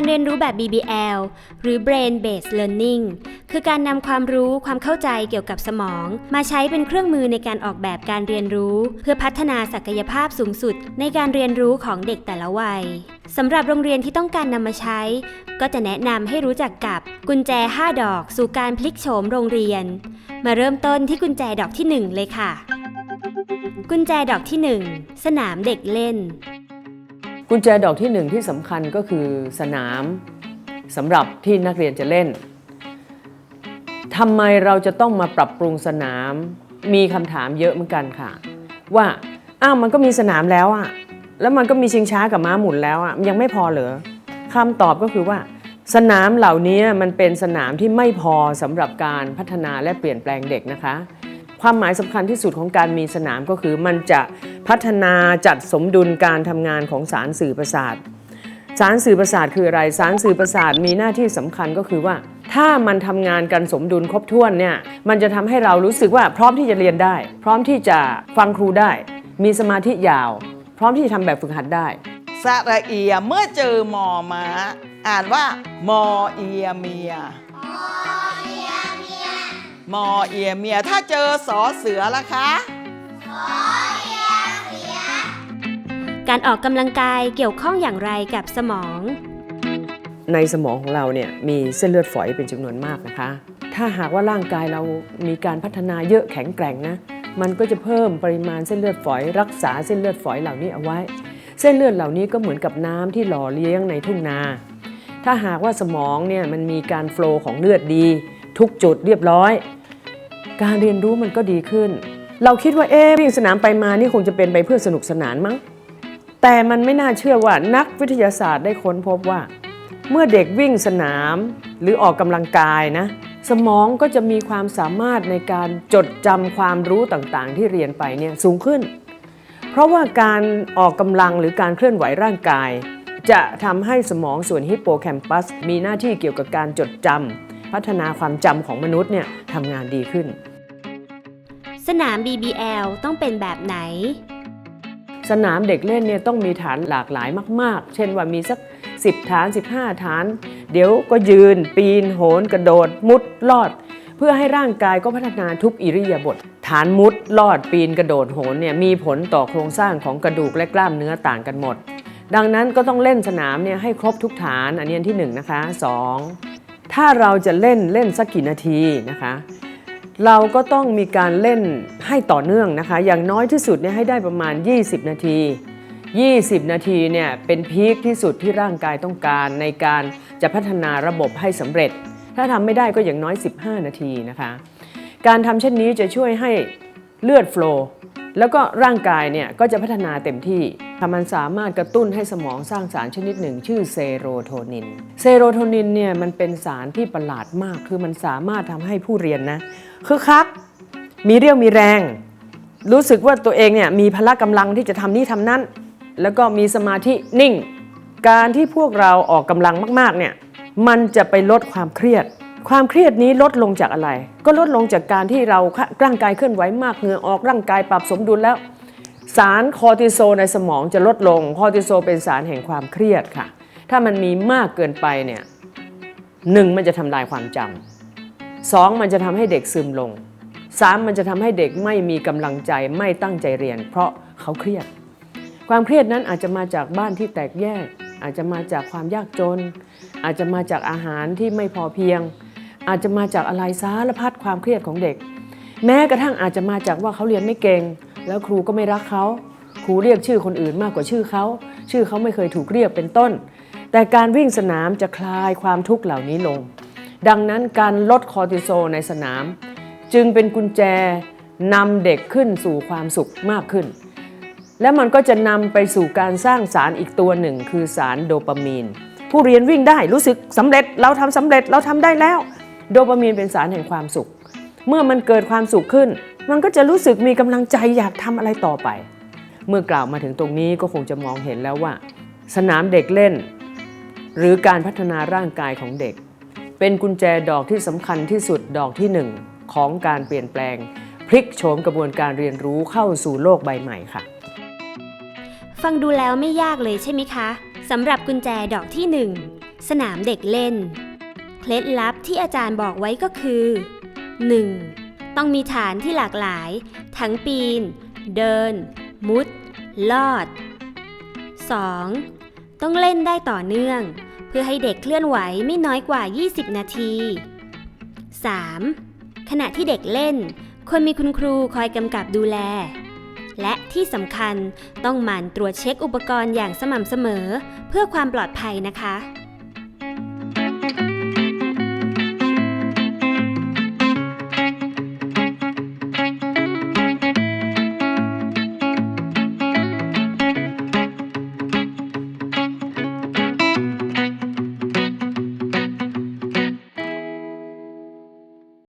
การเรียนรู้แบบ BBL หรือ Brain Based Learning คือการนำความรู้ความเข้าใจเกี่ยวกับสมอง มาใช้เป็นเครื่องมือในการออกแบบการเรียนรู้ เพื่อพัฒนาศักยภาพสูงสุด ในการเรียนรู้ของเด็กแต่ละวัยสำหรับโรงเรียนที่ต้องการนำมาใช้ ก็จะแนะนำให้รู้จักกับกุญแจ 5 ดอก สู่การพลิกโฉมโรงเรียน มาเริ่มต้นที่กุญแจดอกที่ 1 เลยค่ะ กุญแจดอกที่ 1 สนามเด็กเล่น กุญแจดอกที่หนึ่งที่สำคัญก็คือสนามสำหรับที่นักเรียนจะเล่นทำไมเราจะต้องมาปรับปรุงสนาม มีคำถามเยอะเหมือนกันค่ะ ว่าอ้าวมันก็มีสนามแล้วอะแล้วมันก็มีชิงช้ากับม้าหมุนแล้วอะยังไม่พอเหรอคำตอบก็คือว่า สนามเหล่านี้มันเป็นสนามที่ไม่พอสำหรับการพัฒนาและเปลี่ยนแปลงเด็กนะคะ ความหมายสำคัญที่สุดของการมีสนามก็คือมันจะพัฒนาจัดสมดุลการทำงานของสารสื่อประสาท สารสื่อประสาทคืออะไร สารสื่อประสาทมีหน้าที่สำคัญก็คือว่า ถ้ามันทำงานกันสมดุลครบถ้วนเนี่ยมันจะทำให้เรารู้สึกว่าพร้อมที่จะเรียนได้ พร้อมที่จะฟังครูได้ มีสมาธิยาว พร้อมที่จะทำแบบฝึกหัดได้สระเอียเมื่อเจอมอม้าอ่านว่ามอเอียเมีย มอเอียเมีย ถ้าเจอสอเสือล่ะคะการออกกำลังกายเกี่ยวข้องอย่างไรกับสมอง ในสมองของเราเนี่ยมีเส้นเลือดฝอยเป็นจำนวนมากนะคะ ถ้าหากว่าร่างกายเรามีการพัฒนาเยอะแข็งแกร่งนะ มันก็จะเพิ่มปริมาณเส้นเลือดฝอย รักษาเส้นเลือดฝอยเหล่านี้เอาไว้ เส้นเลือดเหล่านี้ก็เหมือนกับน้ำที่หล่อเลี้ยงในทุ่งนา ถ้าหากว่าสมองเนี่ยมันมีการโฟลว์ของเลือดดี ทุกจุดเรียบร้อย การเรียนรู้มันก็ดีขึ้น เราคิดว่าเอ๊ะวิ่งสนามไปมานี่คงจะเป็นไปเพื่อสนุกสนานมั้ง แต่มันไม่น่าเชื่อว่านักวิทยาศาสตร์ได้ค้นพบว่า เมื่อเด็กวิ่งสนามหรือออกกำลังกายนะ สมองก็จะมีความสามารถในการจดจำความรู้ต่างๆ ที่เรียนไปเนี่ยสูงขึ้น เพราะว่าการออกกำลังหรือการเคลื่อนไหวร่างกาย จะทำให้สมองส่วนฮิปโปแคมปัสมีหน้าที่เกี่ยวกับการจดจำพัฒนาความจำของมนุษย์เนี่ยทำงานดีขึ้น สนาม BBL ต้องเป็นแบบไหน สนามเด็กเล่นเนี่ยต้องมีฐานหลากหลายมาก ๆ เช่นว่ามีสัก 10 ฐาน 15 ฐาน เดี๋ยวก็ยืน ปีน โหน กระโดด มุด ลอด เพื่อให้ร่างกายก็พัฒนาทุกอิริยาบถฐานมุด ลอด ปีน กระโดด โหนเนี่ยมีผลต่อโครงสร้างของกระดูกและกล้ามเนื้อต่างกันหมด ดังนั้นก็ต้องเล่นสนามเนี่ยให้ครบทุกฐาน อันนี้ที่หนึ่งนะคะสองถ้าเราจะเล่นเล่นสักกี่นาทีนะคะ เราก็ต้องมีการเล่นให้ต่อเนื่องนะคะ อย่างน้อยที่สุดเนี่ยให้ได้ประมาณ 20 นาที 20 นาทีเนี่ยเป็นพีคที่สุดที่ร่างกายต้องการในการจะพัฒนาระบบให้สำเร็จ ถ้าทำไม่ได้ก็อย่างน้อย 15 นาทีนะคะ การทำเช่นนี้จะช่วยให้เลือดโฟล์แล้วก็ร่างกายเนี่ยก็จะพัฒนาเต็มที่ มันสามารถกระตุ้นให้สมองสร้างสารชนิดหนึ่ง ชื่อเซโรโทนิน เซโรโทนินเนี่ยมันเป็นสารที่ประหลาดมาก คือมันสามารถทำให้ผู้เรียนนะคือคัก มีเรี่ยวมีแรง รู้สึกว่าตัวเองเนี่ยมีพละกำลังที่จะทำนี่ทำนั่น แล้วก็มีสมาธินิ่ง การที่พวกเราออกกำลังมากๆเนี่ย มันจะไปลดความเครียดความเครียดนี้ลดลงจากอะไร ก็ลดลงจากการที่เราร่างกายเคลื่อนไหวมากเหงื่อออกร่างกายปรับสมดุลแล้ว สารคอร์ติโซในสมองจะลดลง คอร์ติโซเป็นสารแห่งความเครียดค่ะ ถ้ามันมีมากเกินไปเนี่ยหนึ่งมันจะทำลายความจำสองมันจะทำให้เด็กซึมลงสามมันจะทำให้เด็กไม่มีกำลังใจไม่ตั้งใจเรียน เพราะเขาเครียด ความเครียดนั้นอาจจะมาจากบ้านที่แตกแยก อาจจะมาจากความยากจน อาจจะมาจากอาหารที่ไม่พอเพียง อาจจะมาจากอะไรสารพัดความเครียดของเด็ก แม้กระทั่งอาจจะมาจากว่าเขาเรียนไม่เก่ง แล้วครูก็ไม่รักเขาครูเรียกชื่อคนอื่นมากกว่าชื่อเขา ชื่อเขาไม่เคยถูกเรียกเป็นต้น แต่การวิ่งสนามจะคลายความทุกข์เหล่านี้ลง ดังนั้นการลดคอร์ติโซลในสนาม จึงเป็นกุญแจนำเด็กขึ้นสู่ความสุขมากขึ้น และมันก็จะนำไปสู่การสร้างสารอีกตัวหนึ่ง คือสารโดปามีน ผู้เรียนวิ่งได้รู้สึกสำเร็จเราทำสำเร็จเราทำได้แล้ว โดปามีนเป็นสารแห่งความสุข เมื่อมันเกิดความสุขขึ้น มันก็จะรู้สึกมีกำลังใจอยากทำอะไรต่อไป เมื่อกล่าวมาถึงตรงนี้ก็คงจะมองเห็นแล้วว่า สนามเด็กเล่น หรือการพัฒนาร่างกายของเด็ก เป็นกุญแจดอกที่สำคัญที่สุดดอกที่หนึ่งของการเปลี่ยนแปลง พลิกโฉมกระบวนการเรียนรู้เข้าสู่โลกใบใหม่ค่ะ ฟังดูแล้วไม่ยากเลยใช่ไหมคะสำหรับกุญแจดอกที่สนามเด็กเล่น เคล็ดลับที่อาจารย์บอกไว้ก็คือ 1. ต้องมีฐานที่หลากหลาย ทั้งปีน เดิน มุด ลอด 2. ต้องเล่นได้ต่อเนื่อง เพื่อให้เด็กเคลื่อนไหวไม่น้อยกว่า 20 นาที 3. ขณะที่เด็กเล่น ควรมีคุณครูคอยกำกับดูแล และที่สำคัญต้องหมั่นตรวจเช็คอุปกรณ์อย่างสม่ำเสมอ เพื่อความปลอดภัยนะคะ